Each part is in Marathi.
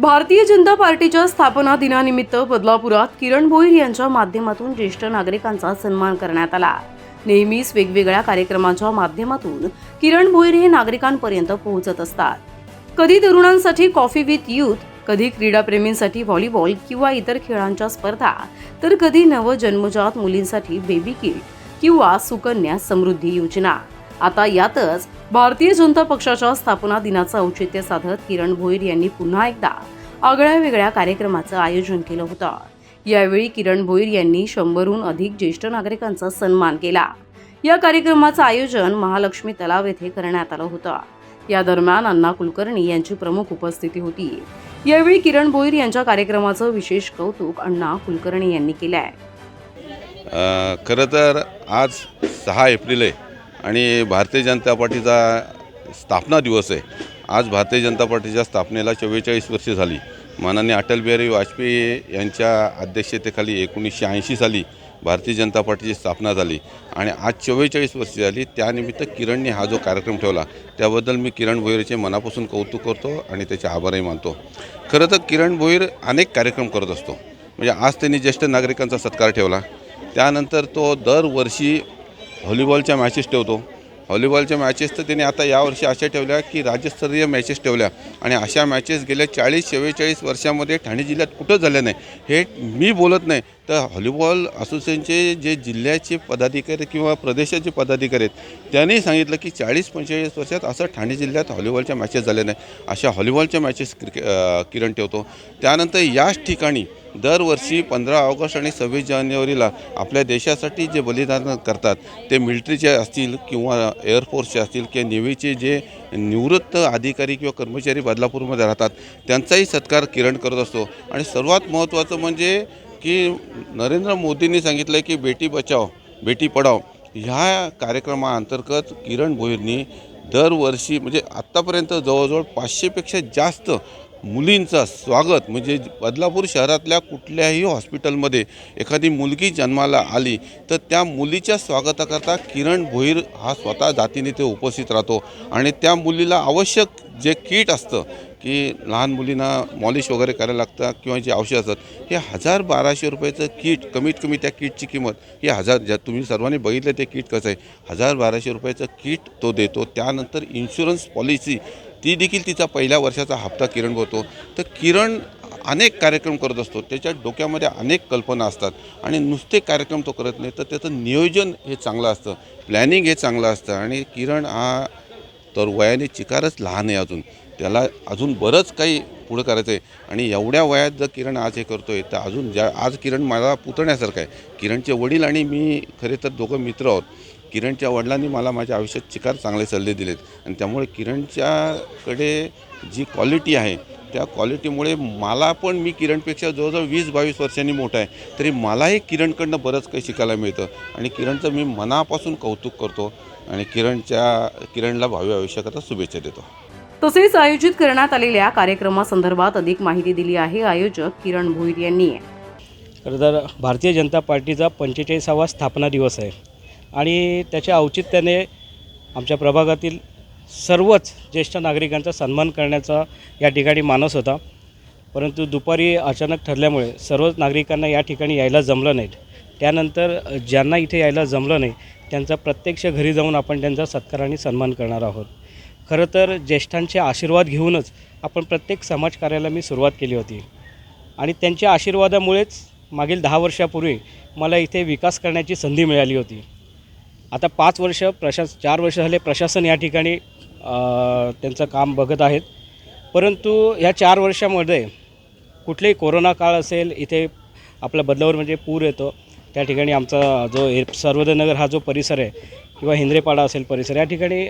भारतीय जनता पार्टीच्या स्थापना दिनानिमित्त बदलापुरात किरण भोईर यांच्या माध्यमातून ज्येष्ठ नागरिकांचा सन्मान करण्यात आला. नेहमीच वेगवेगळ्या कार्यक्रमांच्या माध्यमातून किरण भोईर हे नागरिकांपर्यंत पोहोचत असतात. कधी तरुणांसाठी कॉफी विथ युथ कधी क्रीडाप्रेमींसाठी व्हॉलीबॉल किंवा इतर खेळांच्या स्पर्धा तर कधी नवजन्मजात मुलींसाठी बेबी किट किंवा सुकन्या समृद्धी योजना. आता यातच भारतीय जनता पक्षाच्या स्थापना दिनाचं औचित्य साधत किरण भोईर यांनी पुन्हा एकदा आगळ्या वेगळ्या कार्यक्रमाचं आयोजन केलं होतं. यावेळी किरण भोईर यांनी शंभरहून अधिक ज्येष्ठ नागरिकांचा सन्मान केला. या कार्यक्रमाचं आयोजन महालक्ष्मी तलाव येथे करण्यात आलं होतं. या दरम्यान अण्णा कुलकर्णी यांची प्रमुख उपस्थिती होती. यावेळी किरण भोईर यांच्या कार्यक्रमाचं विशेष कौतुक अण्णा कुलकर्णी यांनी केलं आहे खरं तर आज सहा एप्रिल आहे. आणि भारतीय जनता पार्टीचा स्थापना दिवस आहे. आज भारतीय जनता पार्टीच्या स्थापनेला चव्वेचाळीस वर्षे झाली. माननीय अटल बिहारी वाजपेयी यांच्या अध्यक्षतेखाली एकोणीसशे ऐंशी साली भारतीय जनता पार्टीची स्थापना झाली आणि आज चव्वेचाळीस वर्षे झाली. त्यानिमित्त किरणने हा जो कार्यक्रम ठेवला त्याबद्दल मी किरण भोईरचे मनापासून कौतुक करतो आणि त्याचे आभारही मानतो. खरं तर किरण भोईर अनेक कार्यक्रम करत असतो. म्हणजे आज त्यांनी ज्येष्ठ नागरिकांचा सत्कार ठेवला. त्यानंतर तो दरवर्षी व्हॉलीबॉलच्या मॅचेस ठेवतो. व्हॉलीबॉलच्या मॅचेस तर त्याने आता यावर्षी अशा ठेवल्या की राज्यस्तरीय मॅचेस ठेवल्या. आणि अशा मॅचेस गेल्या चाळीस चव्वेचाळीस वर्षामध्ये ठाणे जिल्ह्यात कुठं झाल्या नाही. हे मी बोलत नाही. तर व्हॉलीबॉल असोसिएशनचे जे जिल्ह्याचे पदाधिकारी किंवा प्रदेशाचे पदाधिकारी आहेत त्यांनी सांगितलं की चाळीस पंचेचाळीस वर्षात असं ठाणे जिल्ह्यात व्हॉलीबॉलच्या मॅचेस झाल्या नाही. अशा व्हॉलीबॉलच्या मॅचेस क्रिके किरण ठेवतो. त्यानंतर याच ठिकाणी दरवर्षी पंधरा ऑगस्ट आणि सव्वीस जानेवारीला आपल्या देशासाठी जे बलिदान करतात ते मिलिटरीचे असतील किंवा एअरफोर्सचे असतील किंवा नेव्हीचे जे निवृत्त अधिकारी किंवा कर्मचारी बदलापूरमध्ये राहतात त्यांचाही सत्कार किरण करत असतो. आणि सर्वात महत्त्वाचं म्हणजे की नरेंद्र मोदींनी सांगितलं आहे की बेटी बचाव बेटी पढाव ह्या कार्यक्रमाअंतर्गत किरण भोईरनी दरवर्षी म्हणजे आत्तापर्यंत जवळजवळ पाचशेपेक्षा जास्त मुलींचं स्वागत. म्हणजे बदलापूर शहरातल्या कुठल्याही हॉस्पिटलमध्ये एखादी मुलगी जन्माला आली तर त्या मुलीच्या स्वागताकरता किरण भोईर हा स्वतः जातीने ते उपस्थित राहतो. आणि त्या मुलीला आवश्यक जे किट असतं की लहान मुलींना मॉलिश वगैरे करायला लागतं किंवा जे औषध असतात हे हजार बाराशे रुपयाचं किट कमीत कमी त्या किटची किंमत ही हजार ज्या तुम्ही सर्वांनी बघितलं ते किट कसं आहे हजार बाराशे रुपयाचं किट तो देतो. त्यानंतर इन्शुरन्स पॉलिसी ती देखील तिचा पहिल्या वर्षाचा हप्ता किरण भरतो तर किरण अनेक कार्यक्रम करत असतो. त्याच्या डोक्यामध्ये अनेक कल्पना असतात. आणि नुसते कार्यक्रम तो करत नाही. तर त्याचं नियोजन हे चांगलं असतं. प्लॅनिंग हे चांगलं असतं. आणि किरण हा तर वयाने चिकारच लहान आहे अजून. त्याला अजून बरंच काही पुढं करायचं आहे. आणि एवढ्या वयात जर किरण आज हे करतो आहे तर अजून ज्या आज किरण मला पुतण्यासारखं आहे. किरणचे वडील आणि मी खरे तर दोघं मित्र आहोत. किरणच्या वडिलांनी मला माझ्या आयुष्यात चिकार चांगले सल्ले दिलेत. आणि त्यामुळे किरणच्याकडे जी क्वालिटी आहे त्या क्वालिटीमुळे मला पण मी किरणपेक्षा जवळजवळ वीस बावीस वर्षांनी मोठा आहे. तरी मलाही किरणकडनं बरंच काही शिकायला मिळतं. आणि किरणचं मी मनापासून कौतुक करतो आणि किरणच्या किरणला भावी आयुष्याकरता शुभेच्छा देतो. तसेच आयोजित करण्यात आलेल्या कार्यक्रमासंदर्भात अधिक माहिती दिली आहे आयोजक किरण भोईर यांनी. खरं तर भारतीय जनता पार्टीचा पंचेचाळीसावा स्थापना दिवस आहे. आणि त्याच्या औचित्याने आमच्या प्रभागातील सर्वच ज्येष्ठ नागरिकांचा सन्मान करण्याचा या ठिकाणी मानस होता. परंतु दुपारी अचानक ठरल्यामुळे सर्वच नागरिकांना या ठिकाणी यायला जमलं नाहीत त्यानंतर ज्यांना इथे यायला जमलं नाही त्यांचा प्रत्यक्ष घरी जाऊन आपण त्यांचा सत्कार आणि सन्मान करणार आहोत. खरं तर ज्येष्ठांचे आशीर्वाद घेऊनच आपण प्रत्येक समाजकार्याला मी सुरुवात केली होती. आणि त्यांच्या आशीर्वादामुळेच मागील दहा वर्षापूर्वी मला इथे विकास करण्याची संधी मिळाली होती. आता पाच वर्ष प्रशास चार वर्ष झाले प्रशासन या ठिकाणी त्यांचं काम बघत आहेत. परंतु ह्या चार वर्षामध्ये कुठलेही कोरोना काळ असेल इथे आपल्या बदलावर म्हणजे पूर येतो त्या ठिकाणी आमचा जो सर्वोदयनगर हा जो परिसर आहे किंवा हिंद्रेपाडा असेल परिसर या ठिकाणी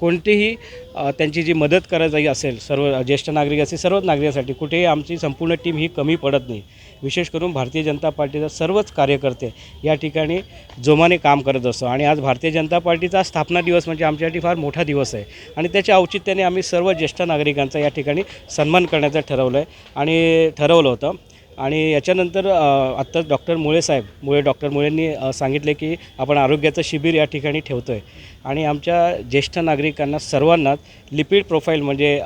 कोणतीही त्यांची जी मदत करायची असेल सर्व ज्येष्ठ नागरिक असेल सर्वच नागरिकांसाठी कुठेही आमची संपूर्ण टीम ही कमी पडत नाही. विशेष करून भारतीय जनता पार्टीचा सर्वच कार्यकर्ते या ठिकाणी जोमाने काम करत असतो. आणि आज भारतीय जनता पार्टीचा स्थापना दिवस म्हणजे आमच्यासाठी फार मोठा दिवस आहे. आणि त्याच्या औचित्याने आम्ही सर्व ज्येष्ठ नागरिकांचा या ठिकाणी सन्मान करण्याचं ठरवलं आहे आणि ठरवलं होतं. आणि याच्यानंतर आत्ताच आत्ता डॉक्टर मुळे साहेब मुळे डॉक्टर मुळेंनी सांगितले की आपण आरोग्याचं शिबिर या ठिकाणी ठेवतो आहे आणि आमच्या ज्येष्ठ नागरिकांना सर्वांनाच लिपिड प्रोफाईल म्हणजे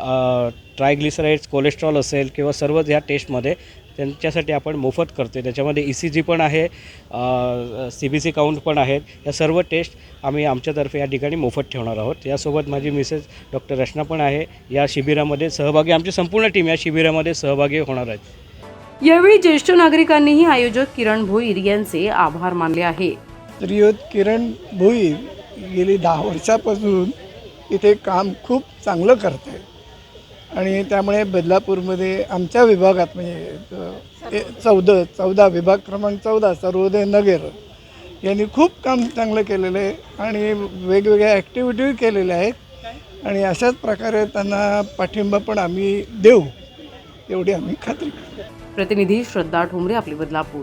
ट्रायग्लिसराईड्स कोलेस्ट्रॉल असेल किंवा सर्वच ह्या टेस्टमध्ये त्यांच्यासाठी आपण मोफत करतो त्याच्यामध्ये ई सी जी पण आहे सी बी सी काउंट पण आहेत. या सर्व टेस्ट आम्ही आमच्यातर्फे या ठिकाणी मोफत ठेवणार आहोत. यासोबत माझी मिसेस डॉक्टर रचना पण आहे. या शिबिरामध्ये सहभागी आमची संपूर्ण टीम या शिबिरामध्ये सहभागी होणार आहेत. यावेळी ज्येष्ठ नागरिकांनीही आयोजक किरण भोईर यांचे आभार मानले आहे. किरण भोईर गेली दहा वर्षापासून इथे काम खूप चांगलं करत आहे आणि त्यामुळे बदलापूरमध्ये आमच्या विभागात म्हणजे अ, चौदा चौदा विभाग क्रमांक चौदा सर्वोदय नगर यांनी खूप काम चांगलं केलेलं आहे आणि वेगवेगळ्या ॲक्टिव्हिटी केलेल्या आहेत. आणि अशाच प्रकारे त्यांना पाठिंबा पण आम्ही देऊ एवढी आम्ही खात्री प्रतिनिधी श्रद्धा ठोंबरे आपली बदलापूर.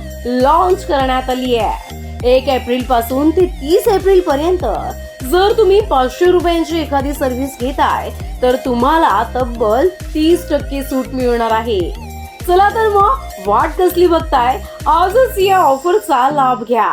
लॉन्च करण्यात आली आहे. एक एप्रिलपासून ते तीस एप्रिल पर्यंत जर तुम्ही पाचशे रुपयांची एखादी सर्व्हिस घेताय तर तुम्हाला तब्बल तीस टक्के सूट मिळणार आहे. चला तर मग वाट कसली बघताय आजच या ऑफरचा लाभ घ्या.